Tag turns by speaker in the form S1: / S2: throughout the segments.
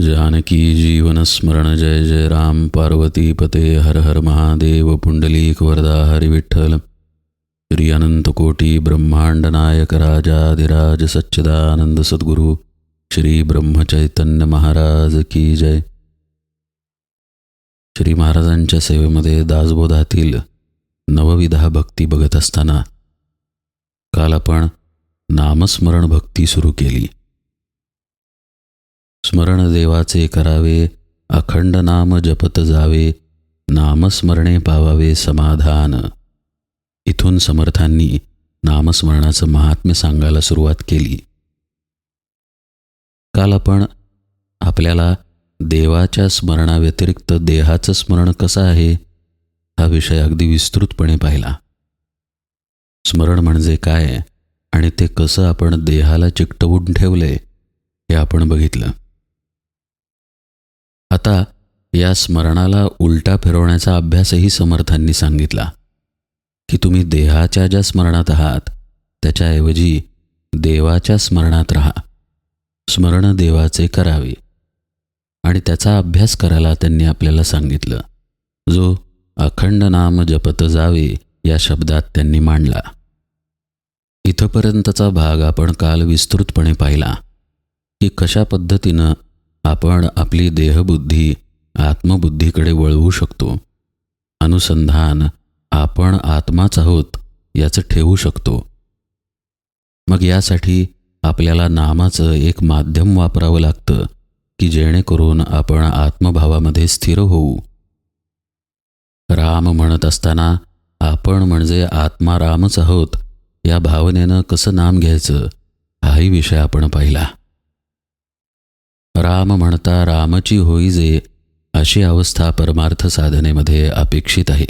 S1: जानकी जीवन स्मरण जय जय राम पार्वती पते हर हर महादेव पुंडलीक वरदा हरिविठ्ठल श्री अनंतकोटी ब्रह्मांड नायक राजाधिराज सच्चिदानंद सद्गुरु श्री ब्रह्मचैतन्य महाराज की जय। श्री महाराजांच्या सेवेमध्ये दासबोधातील नवविधा भक्ती बघत असताना काल आपण नामस्मरण भक्ती सुरू केली. स्मरण देवाचे करावे अखंड नाम जपत जावे नामस्मरणे पावावे समाधान. इथून समर्थांनी नामस्मरणाचं महात्म्य सांगायला सुरुवात केली. काल आपण आपल्याला देवाच्या स्मरणाव्यतिरिक्त देहाचं स्मरण कसं आहे हा विषय अगदी विस्तृतपणे पाहिला. स्मरण म्हणजे काय आणि ते कसं आपण देहाला चिकटवून ठेवले हे आपण बघितलं. आता या स्मरणाला उलटा फिरवण्याचा अभ्यासही समर्थांनी सांगितला. की तुम्ही देहाच्या ज्या स्मरणात आहात त्याच्याऐवजी देवाच्या स्मरणात राहा. स्मरण देवाचे करावे. आणि त्याचा अभ्यास करायला त्यांनी आपल्याला सांगितलं. जो अखंड नाम जपत जावे या शब्दात त्यांनी मांडला. इथपर्यंतचा भाग आपण काल विस्तृतपणे पाहिला की कशा पद्धतीनं आपण आपली देहबुद्धी आत्मबुद्धीकडे वळवू शकतो. अनुसंधान आपण आत्माच आहोत याचं ठेवू शकतो. मग यासाठी आपल्याला नामाचं एक माध्यम वापरावं लागतं की जेणेकरून आपण आत्मभावामध्ये स्थिर होऊ. राम म्हणत असताना आपण म्हणजे आत्मा रामच आहोत या भावनेनं कसं नाम घ्यायचं? हाही विषय आपण पाहिला. राम म्हणता रामची होई जे अशी अवस्था परमार्थ साधनेमध्ये अपेक्षित आहे.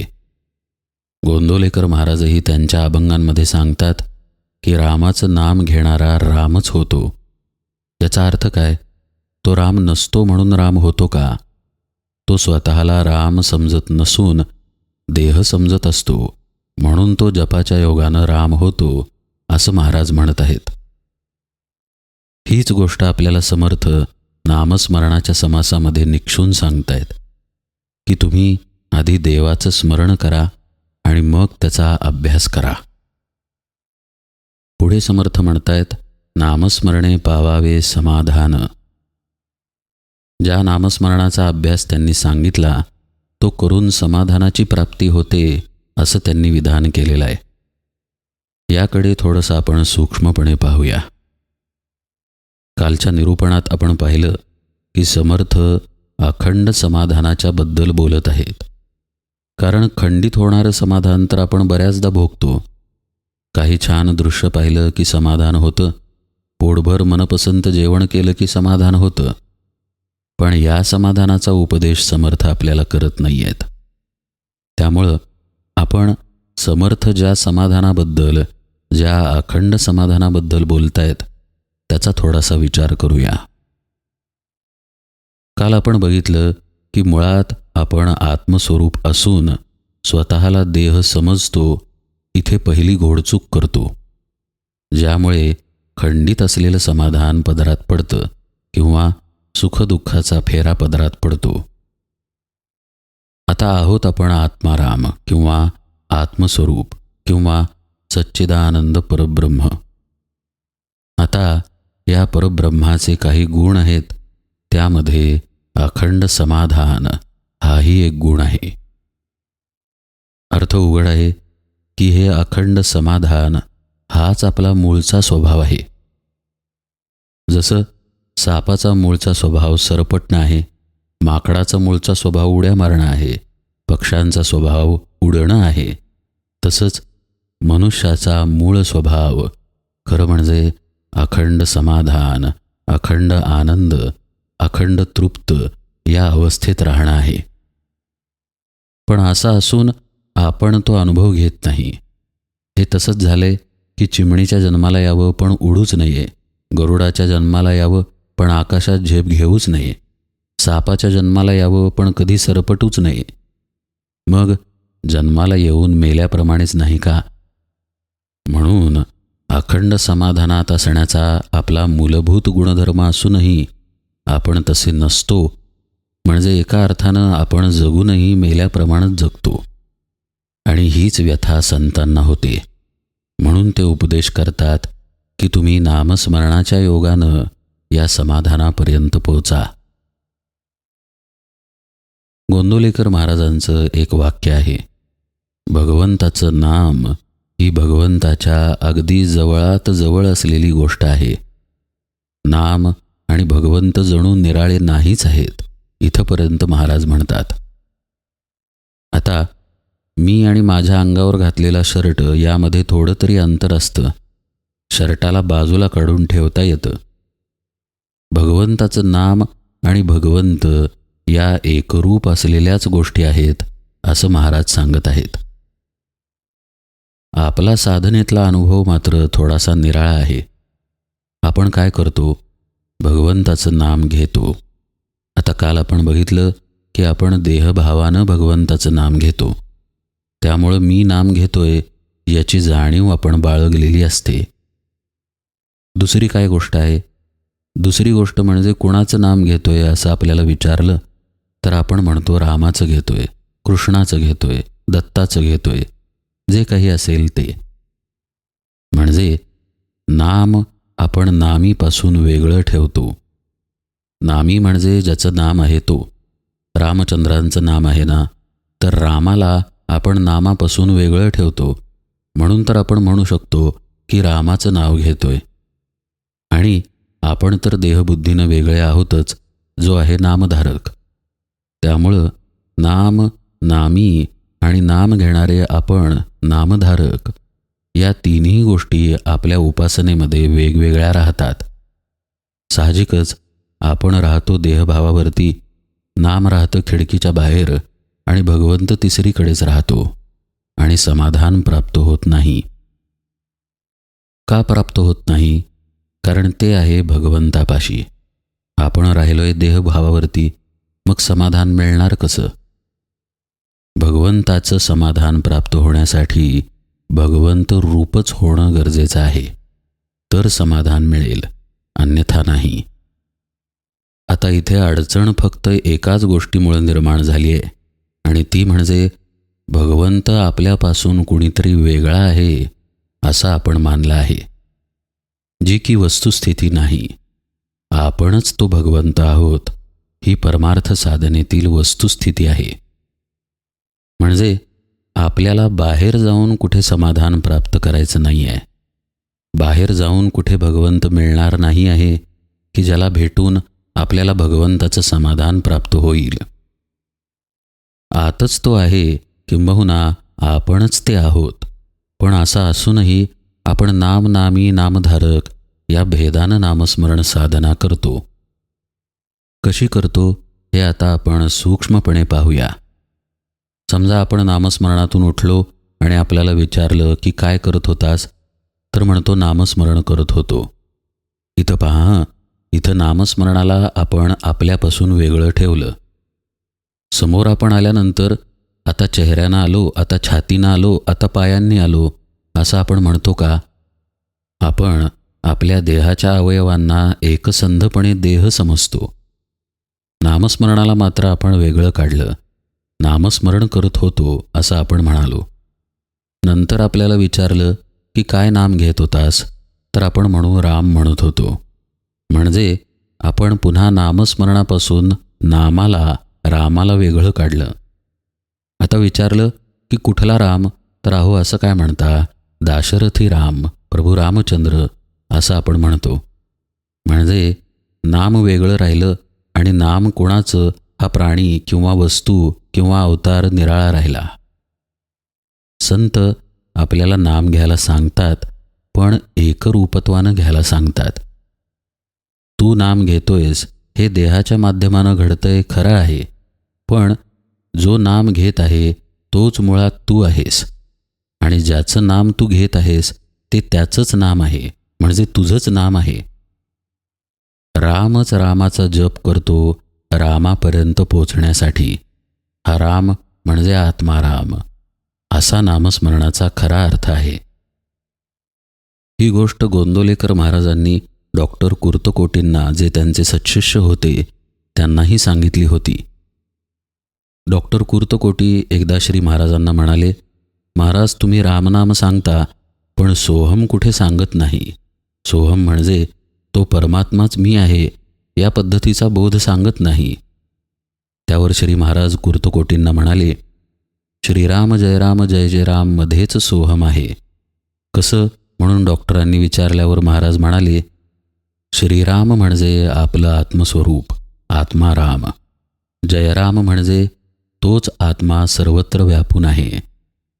S1: गोंदोलेकर महाराजही त्यांच्या अभंगांमध्ये सांगतात की रामाचं नाम घेणारा रामच होतो. त्याचा अर्थ काय? तो राम नसतो म्हणून राम होतो का? तो स्वतःला राम समजत नसून देह समजत असतो म्हणून तो जपाच्या योगानं राम होतो असं महाराज म्हणत आहेत. हीच गोष्ट आपल्याला समर्थ नामस्मरणाच्या समासामध्ये निक्षून सांगतायत की तुम्ही आधी देवाचं स्मरण करा आणि मग त्याचा अभ्यास करा. पुढे समर्थ म्हणतायत नामस्मरणे पावावे समाधान. ज्या नामस्मरणाचा अभ्यास त्यांनी सांगितला तो करून समाधानाची प्राप्ती होते असं त्यांनी विधान केलेलं आहे. याकडे थोडंसं आपण सूक्ष्मपणे पाहूया. कालच्या निरूपणात आपण पाहिलं की समर्थ अखंड समाधानाच्या बद्दल बोलत आहेत. कारण खंडित होणारं समाधान तर आपण बऱ्याचदा भोगतो. काही छान दृश्य पाहिलं की समाधान होतं. पोटभर मनपसंत जेवण केलं की समाधान होतं. पण या समाधानाचा उपदेश समर्थ आपल्याला करत नाही आहेत त्यामुळं आपण समर्थ ज्या समाधानाबद्दल ज्या अखंड समाधानाबद्दल बोलतायत त्याचा थोडासा विचार करूया. काल आपण बघितलं की मुळात आपण आत्मस्वरूप असून स्वतःला देह समजतो इथे पहिली घोडचूक करतो. ज्यामुळे खंडित असलेलं समाधान पदरात पडतं किंवा सुखदुःखाचा फेरा पदरात पडतो. आता आहोत आपण आत्माराम किंवा आत्मस्वरूप किंवा सच्चिदानंद परब्रह्म. आता या परब्रह्माचे काही गुण आहेत. त्यामध्ये अखंड समाधान हाही एक गुण आहे. अर्थ उघड आहे की हे अखंड समाधान हाच आपला मूळचा स्वभाव आहे. जसं सापाचा मूळचा स्वभाव सरपटणं आहे माकडाचा मूळचा स्वभाव उड्या मारणं आहे पक्ष्यांचा स्वभाव उडणं आहे तसंच मनुष्याचा मूळ स्वभाव खरं म्हणजे अखंड समाधान अखंड आनंद अखंड तृप्त या अवस्थेत राहणं आहे. पण असं असून आपण तो अनुभव घेत नाही. हे तसंच झाले की चिमणीच्या जन्माला यावं पण उडूच नये गरुडाच्या जन्माला यावं पण आकाशात झेप घेऊच नये सापाच्या जन्माला यावं पण कधी सरपटूच नये. मग जन्माला येऊन मेल्याप्रमाणेच नाही का? म्हणून अखंड समाधानात असण्याचा आपला मूलभूत गुणधर्म असूनही आपण तसे नसतो. म्हणजे एका अर्थानं आपण जगूनही मेल्याप्रमाणेच जगतो. आणि हीच व्यथा संतांना होते. म्हणून ते उपदेश करतात की तुम्ही नामस्मरणाच्या योगानं या समाधानापर्यंत पोहोचा. गोंदोलेकर महाराजांचं एक वाक्य आहे. भगवंताचं नाम ही भगवंताच्या अगदी जवळात जवळ असलेली गोष्ट आहे. नाम आणि भगवंत जणू निराळे नाहीच आहेत इथंपर्यंत महाराज म्हणतात. आता मी आणि माझ्या अंगावर घातलेला शर्ट यामध्ये थोडं तरी अंतर असतं. शर्टाला बाजूला काढून ठेवता येतं. भगवंताचं नाम आणि भगवंत या एकरूप असलेल्याच गोष्टी आहेत असं महाराज सांगत आहेत. आपला साधनेतला अनुभव मात्र थोडासा निराळा आहे. आपण काय करतो? भगवंताचं नाम घेतो. आता काल आपण बघितलं की आपण देहभावानं भगवंताचं नाम घेतो. त्यामुळं मी नाम घेतोय याची जाणीव आपण बाळगलेली असते. दुसरी काय गोष्ट आहे? दुसरी गोष्ट म्हणजे कुणाचं नाम घेतोय असं आपल्याला विचारलं तर आपण म्हणतो रामाचं घेतोय कृष्णाचं घेतोय दत्ताचं घेतोय जे काही असेल ते. म्हणजे नाम आपण नामीपासून वेगळं ठेवतो. नामी म्हणजे ज्याचं नाम आहे तो. रामचंद्रांचं नाम आहे ना तर रामाला आपण नामापासून वेगळं ठेवतो. म्हणून तर आपण म्हणू शकतो की रामाचं नाव घेतोय. आणि आपण तर देहबुद्धीनं वेगळे आहोतच जो आहे नामधारक. त्यामुळं नाम नामी आणि नाम घेणारे आपण नामधारक या तिन्ही गोष्टी आपल्या उपासनेमध्ये वेगवेगळ्या राहतात. साहजिकच आपण राहतो देहभावावरती नाम राहतं खिडकीच्या बाहेर आणि भगवंत तिसरीकडेच राहतो आणि समाधान प्राप्त होत नाही. का प्राप्त होत नाही? कारण ते आहे भगवंतापाशी. आपण राहिलोय देहभावावरती मग समाधान मिळणार कसं? भगवंताचं समाधान प्राप्त होण्यासाठी भगवंत रूपच होणं गरजेचं आहे. तर समाधान मिळेल अन्यथा नाही. आता इथे अडचण फक्त एकाच गोष्टीमुळे निर्माण झाली आहे आणि ती म्हणजे भगवंत आपल्यापासून कुणीतरी वेगळा आहे असं आपण मानलं आहे. जी की वस्तुस्थिती नाही. आपणच तो भगवंत आहोत ही परमार्थ साधनेतील वस्तुस्थिती आहे. म्हणजे आपल्याला बाहेर जाऊन कुठे समाधान प्राप्त करायचं नाही आहे बाहेर जाऊन कुठे भगवंत मिळणार नाही आहे की ज्याला भेटून आपल्याला भगवंताचं समाधान प्राप्त होईल. आतच तो आहे किंबहुना आपणच ते आहोत. पण असं असूनही आपण नाम नामी नामधारक या भेदानं नामस्मरण साधना करतो. कशी करतो हे आता आपण सूक्ष्मपणे पाहूया. समजा आपण नामस्मरणातून उठलो आणि आपल्याला विचारलं की काय करत होतास तर म्हणतो नामस्मरण करत होतो. इथं पहा इथं नामस्मरणाला आपण आपल्यापासून वेगळं ठेवलं. समोर आपण आल्यानंतर आता चेहऱ्यानं आलो आता छातीनं आलो आता पायांनी आलो असं आपण म्हणतो का? आपण आपल्या देहाच्या अवयवांना एकसंधपणे देह समजतो. नामस्मरणाला मात्र आपण वेगळं काढलं. नामस्मरण करत होतो असं आपण म्हणालो. नंतर आपल्याला विचारलं की काय नाम घेत होतास? तर आपण म्हणू राम म्हणत होतो. म्हणजे आपण पुन्हा नामस्मरणापासून नामाला रामाला वेगळं काढलं. आता विचारलं की कुठला राम? तर अहो असं काय म्हणता? दाशरथी राम प्रभू रामचंद्र असं आपण म्हणतो. म्हणजे नाम वेगळं राहिलं आणि नाम कोणाचं? हा प्राणी किंवा वस्तू किंवा अवतार निराळा राहिला. संत आपल्याला नाम घ्यायला सांगतात पण एकरूपत्वानं घ्यायला सांगतात. तू नाम घेतोयस हे देहाच्या माध्यमानं घडतंय खरं आहे पण जो नाम घेत आहे तोच मुळात तू आहेस. आणि ज्याचं नाम तू घेत आहेस ते त्याचंच नाम आहे म्हणजे तुझंच नाम आहे. रामच रामाचा जप करतो रामापर्यंत पोचण्यासाठी हा राम म्हणजे आत्माराम असा नामस्मरणाचा खरा अर्थ आहे. ही गोष्ट गोंदोलेकर महाराजांनी डॉक्टर कुर्तकोटींना जे त्यांचे सत्शिष्य होते त्यांनाही सांगितली होती. डॉक्टर कुर्तकोटी एकदा श्री महाराजांना म्हणाले महाराज तुम्ही रामनाम सांगता पण सोहम कुठे सांगत नाही? सोहम म्हणजे तो परमात्माच मी आहे या पद्धतीचा बोध सांगत नाही. त्यावर श्री महाराज कुर्तकोटींना म्हणाले श्रीराम जय राम जय जय राम मध्येच सोहम आहे. कसं? म्हणून डॉक्टरांनी विचारल्यावर महाराज म्हणाले श्रीराम म्हणजे आपलं आत्मस्वरूप आत्मा राम. जयराम म्हणजे तोच आत्मा सर्वत्र व्यापून आहे.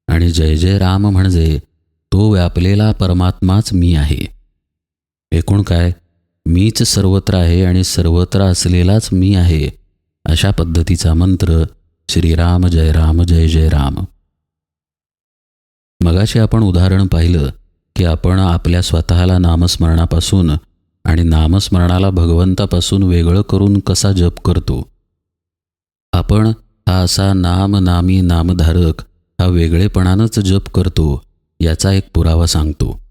S1: आणि जय जय राम म्हणजे तो व्यापलेला परमात्माच मी आहे. एकूण काय? मीच सर्वत्र आहे आणि सर्वत्र असलेलाच मी आहे. अशा पद्धतीचा मंत्र श्रीराम जय राम जय जय राम. मगाशी आपण उदाहरण पाहिलं की आपण आपल्या स्वतःला नामस्मरणापासून आणि नामस्मरणाला भगवंतापासून वेगळं करून कसा जप करतो? आपण हा असा नाम नामी नामधारक हा वेगळेपणानंच जप करतो याचा एक पुरावा सांगतो.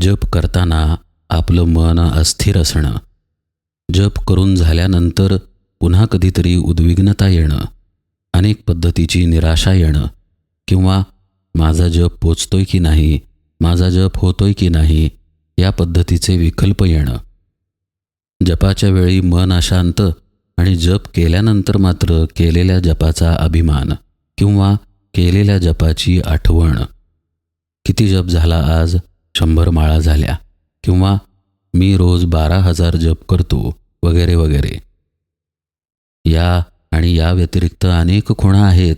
S1: जप करताना आपलं मन अस्थिर असणं. जप करून झाल्यानंतर पुन्हा कधीतरी उद्विग्नता येणं अनेक पद्धतीची निराशा येणं किंवा माझा जप पोचतोय की नाही माझा जप होतोय की नाही या पद्धतीचे विकल्प येणं. जपाच्या वेळी मन अशांत आणि जप केल्यानंतर मात्र केलेल्या जपाचा अभिमान किंवा केलेल्या जपाची आठवण. किती जप झाला आज? शंभर माळा झाल्या. किंवा मी रोज बारा हजार जप करतो वगैरे वगैरे. या आणि या व्यतिरिक्त अनेक खुणा आहेत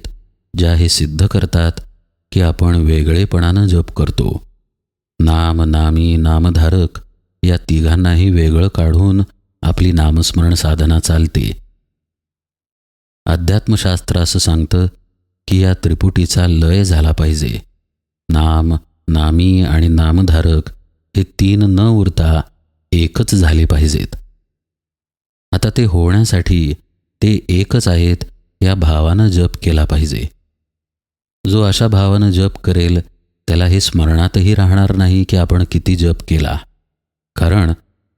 S1: ज्या हे सिद्ध करतात की आपण वेगळेपणानं जप करतो. नाम नामी नामधारक या तिघांनाही वेगळं काढून आपली नामस्मरण साधना चालते. अध्यात्मशास्त्र असं सांगतं की या त्रिपुटीचा लय झाला पाहिजे. नाम नामी आणि नामधारक हे तीन न उरता एकच झाले पाहिजेत. आता ते होण्यासाठी ते एकच आहेत या भावानं जप केला पाहिजे. जो अशा भावानं जप करेल त्याला हे स्मरणातही राहणार नाही की आपण किती जप केला. कारण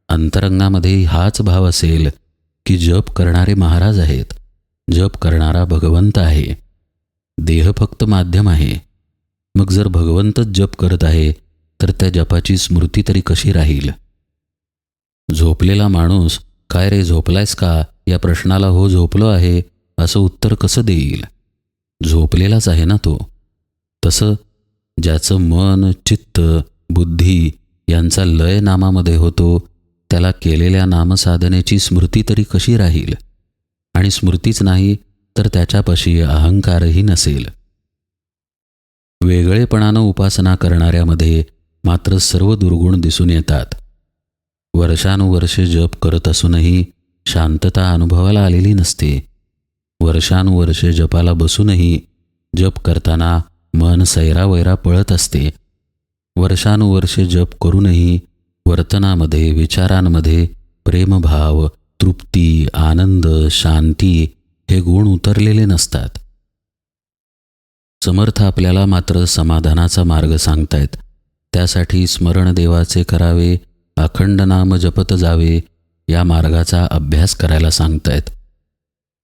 S1: अंतरंगामध्ये हाच भाव असेल की जप करणारे महाराज आहेत जप करणारा भगवंत आहे. देह फक्त माध्यम आहे. मग जर भगवंतच जप करत आहे तर त्या जपाची स्मृती तरी कशी राहील? झोपलेला माणूस काय रे झोपलायस का? या प्रश्नाला हो झोपलो आहे असं उत्तर कसं देईल? झोपलेलाच आहे ना तो. तसं ज्याचं मन चित्त बुद्धी यांचा लय नामामध्ये होतो त्याला केलेल्या नामसाधनेची स्मृती तरी कशी राहील? आणि स्मृतीच नाही तर त्याच्यापाशी अहंकारही नसेल. वेगळेपणानं उपासना करणाऱ्यामध्ये मात्र सर्व दुर्गुण दिसून येतात. वर्षानुवर्षे जप करत असूनही शांतता अनुभवाला आलेली नसते. वर्षानुवर्षे जपाला बसूनही जप करताना मन सैरावैरा पळत असते. वर्षानुवर्षे जप करूनही वर्तनामध्ये विचारांमध्ये प्रेमभाव तृप्ती आनंद शांती हे गुण उतरलेले नसतात. समर्थ आपल्याला मात्र समाधानाचा मार्ग सांगतायत. त्यासाठी स्मरण देवाचे करावे अखंड नाम जपत जावे या मार्गाचा अभ्यास करायला सांगतायत.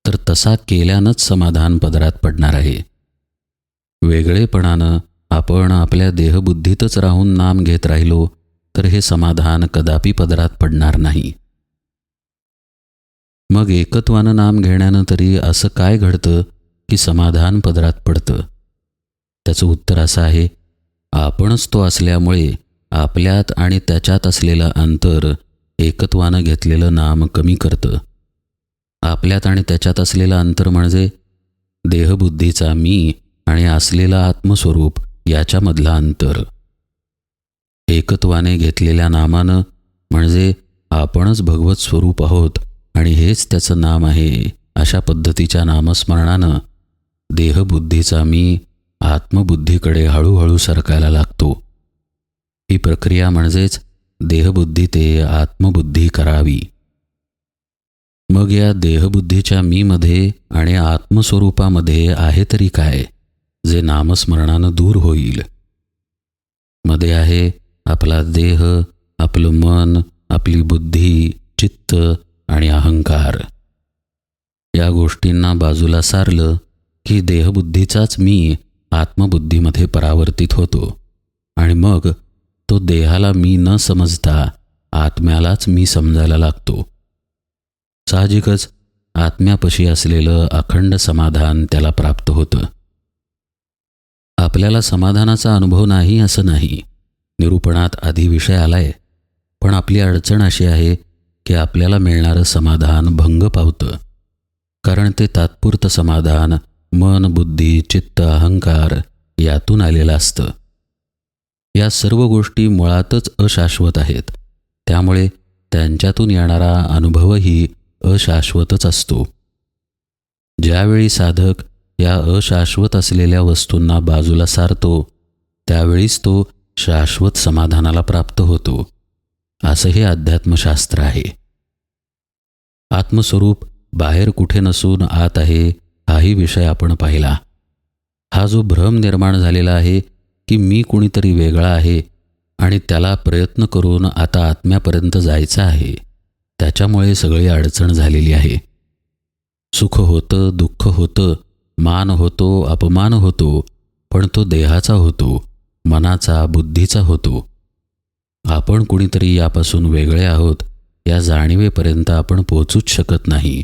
S1: तर तसा केल्यानंच समाधान पदरात पडणार आहे. वेगळेपणानं आपण आपल्या देहबुद्धीतच राहून नाम घेत राहिलो तर हे समाधान कदापि पदरात पडणार नाही. मग एकत्वानं नाम घेण्यानं तरी असं काय घडतं की समाधान पदरात पडतं? त्याचं उत्तर असं आहे आपणच तो असल्यामुळे आपल्यात आणि त्याच्यात असलेलं अंतर एकत्वानं घेतलेलं नाम कमी करतं. आपल्यात आणि त्याच्यात असलेलं अंतर म्हणजे देहबुद्धीचा मी आणि असलेलं आत्मस्वरूप याच्यामधलं अंतर. एकत्वाने घेतलेल्या नामानं म्हणजे आपणच भगवत स्वरूप आहोत आणि हेच त्याचं नाम आहे अशा पद्धतीच्या नामस्मरणानं देहबुद्धीचा मी आत्मबुद्धीकडे हळूहळू सरकायला लागतो. ही प्रक्रिया म्हणजेच देहबुद्धी ते आत्मबुद्धी करावी. मग या देहबुद्धीच्या मीमध्ये आणि आत्मस्वरूपामध्ये आहे तरी काय जे नामस्मरणानं दूर होईल? मध्ये आहे आपला देह आपलं मन आपली बुद्धी चित्त आणि अहंकार. या गोष्टींना बाजूला सारलं की देहबुद्धीचाच मी आत्मबुद्धीमध्ये परावर्तित होतो. आणि मग तो देहाला मी न समजता आत्म्यालाच मी समजायला लागतो. साहजिकच आत्म्यापशी असलेलं अखंड समाधान त्याला प्राप्त होतं. आपल्याला समाधानाचा अनुभव नाही असं नाही. निरूपणात आधी विषय आलाय. पण आपली अडचण अशी आहे की आपल्याला मिळणारं समाधान भंग पावतं. कारण ते तात्पुरतं समाधान मन बुद्धी चित्त अहंकार यातून आलेलं असतं. या सर्व गोष्टी मुळातच अशाश्वत आहेत. त्यामुळे त्यांच्यातून येणारा अनुभवही अशाश्वतच असतो. ज्यावेळी साधक या अशाश्वत असलेल्या वस्तूंना बाजूला सारतो त्यावेळीच तो शाश्वत समाधानाला प्राप्त होतो. असं हे अध्यात्मशास्त्र आहे. आत्मस्वरूप बाहेर कुठे नसून आत आहे हाही विषय आपण पाहिला. हा जो भ्रम निर्माण झालेला आहे की मी कुणीतरी वेगळा आहे आणि त्याला प्रयत्न करून आता आत्म्यापर्यंत जायचं आहे. त्याच्यामुळे सगळी अडचण झालेली आहे. सुख होतं दुःख होतं मान होतो अपमान होतो पण तो देहाचा होतो मनाचा बुद्धीचा होतो. आपण कुणीतरी यापासून वेगळे आहोत या जाणीवेपर्यंत आपण पोचूच शकत नाही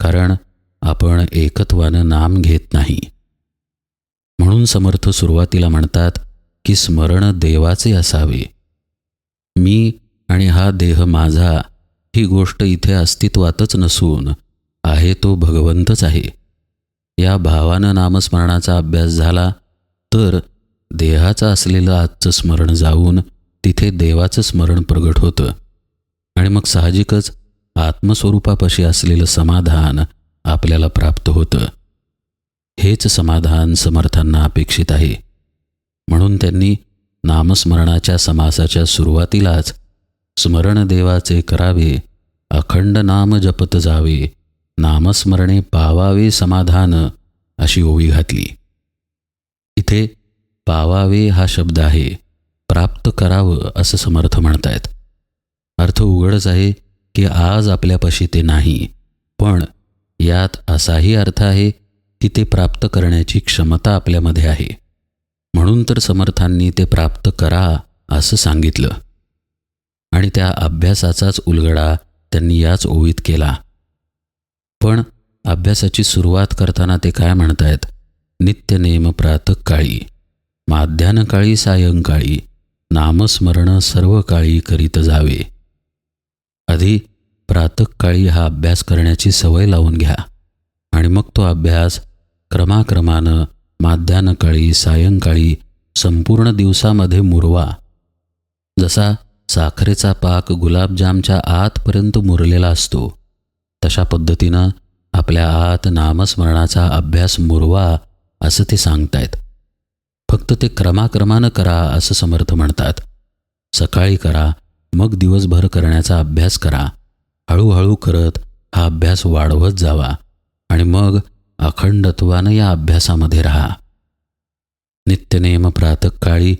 S1: कारण आपण एकत्वानं नाम घेत नाही. म्हणून समर्थ सुरुवातीला म्हणतात की स्मरण देवाचे असावे. मी आणि हा देह माझा ही गोष्ट इथे अस्तित्वातच नसून आहे तो भगवंतच आहे. या भावानं नामस्मरणाचा अभ्यास झाला तर देहाचं असलेलं आजचं स्मरण जाऊन तिथे देवाचं स्मरण प्रगट होतं. आणि मग साहजिकच आत्मस्वरूपापाशी असलेलं समाधान आपल्याला प्राप्त होतं. हेच समाधान समर्थांना अपेक्षित आहे. म्हणून त्यांनी नामस्मरणाच्या समासाच्या सुरुवातीलाच स्मरण देवाचे करावे अखंड नाम जपत जावे नामस्मरणे पावावे समाधान अशी ओवी घातली. इथे पावावे हा शब्द आहे प्राप्त करावं असं समर्थ म्हणतायत. अर्थ उघडच आहे की आज आपल्यापाशी ते नाही पण यात असाही अर्थ आहे की ते प्राप्त करण्याची क्षमता आपल्यामध्ये आहे. म्हणून तर समर्थांनी ते प्राप्त करा असं सांगितलं. आणि त्या अभ्यासाचाच उलगडा त्यांनी याच ओवीत केला. पण अभ्यासाची सुरुवात करताना ते काय म्हणतायत? नित्यनेम प्रातकाळी माध्यानकाळी सायंकाळी नामस्मरण सर्व काळी करीत जावे. आधी प्रातकाळी हा अभ्यास करण्याची सवय लावून घ्या. आणि मग तो अभ्यास क्रमाक्रमानं माध्यानकाळी सायंकाळी संपूर्ण दिवसामध्ये मुरवा. जसा साखरेचा पाक गुलाबजामच्या आतपर्यंत मुरलेला असतो तशा पद्धतीनं आपल्या आत नामस्मरणाचा अभ्यास मुरवा असं ते सांगतायत. फक्त ते क्रमाक्रमानं करा असं समर्थ म्हणतात. सकाळी करा मग दिवसभर करण्याचा अभ्यास करा. हळूहळू करत हा अभ्यास वाढवत जावा आणि मग अखंडत्वानं या अभ्यासामध्ये राहा. नित्यनेम प्रातकाळी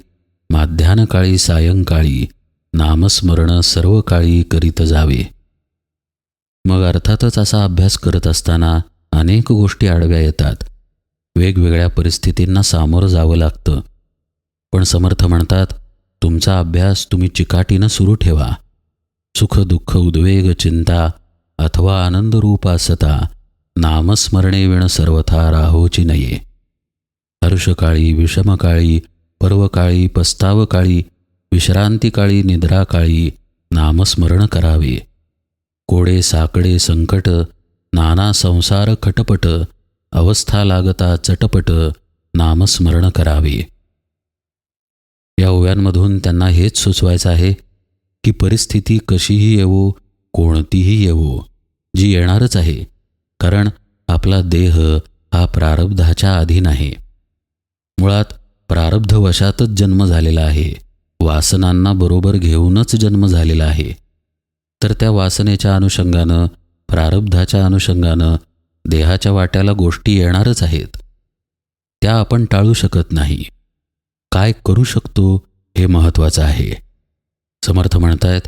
S1: माध्यानकाळी सायंकाळी नामस्मरण सर्व काळी करीत जावे. मग अर्थातच असा अभ्यास करत असताना अनेक गोष्टी आडव्या येतात. वेगवेगळ्या परिस्थितींना सामोरं जावं लागतं. पण समर्थ म्हणतात तुमचा अभ्यास तुम्ही चिकाटीनं सुरू ठेवा. सुख दुःख उद्वेग चिंता अथवा आनंदरूप असता. नामस्मरणे विण सर्वथा राहोची नये. हर्षकाळी विषमकाळी पर्वकाळी पस्तावकाळी विश्रांतिकाळी निद्राकाळी नामस्मरण करावे. कोडे साकडे संकट नाना संसार खटपट अवस्था लागता चटपट नामस्मरण करावे. या ओव्यांमधून त्यांना हेच सुचवायचं आहे की परिस्थिती कशीही येवो कोणतीही येवो जी येणारच आहे कारण आपला देह हा प्रारब्धाच्या अधीन आहे मुळात प्रारब्धवशातच जन्म झालेला आहे. वासनांना बरोबर घेऊनच जन्म झालेला आहे. तर त्या वासनेच्या अनुषंगानं प्रारब्धाच्या अनुषंगानं देहाच्या वाट्याला गोष्टी येणारच आहेत. त्या आपण टाळू शकत नाही. काय करू शकतो हे महत्त्वाचं आहे. समर्थ म्हणतायत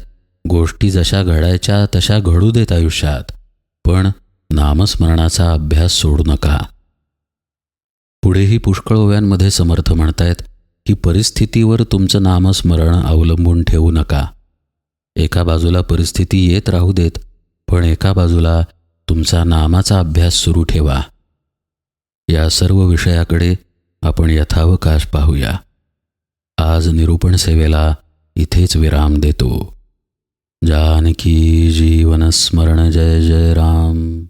S1: गोष्टी जशा घडायच्या तशा घडू देत आयुष्यात. पण नामस्मरणाचा अभ्यास सोडू नका. पुढेही पुष्कळ ओव्यांमध्ये समर्थ म्हणतायत की परिस्थितीवर तुमचं नामस्मरण अवलंबून ठेवू नका. एका बाजूला परिस्थिती येत राहू देत पण एका बाजूला तुमचा नामाचा अभ्यास सुरू ठेवा. या सर्व विषयाकडे आपण यथावकाश पाहूया. आज निरूपण सेवेला इथेच विराम देतो. जानकी जीवनस्मरण जय जय राम.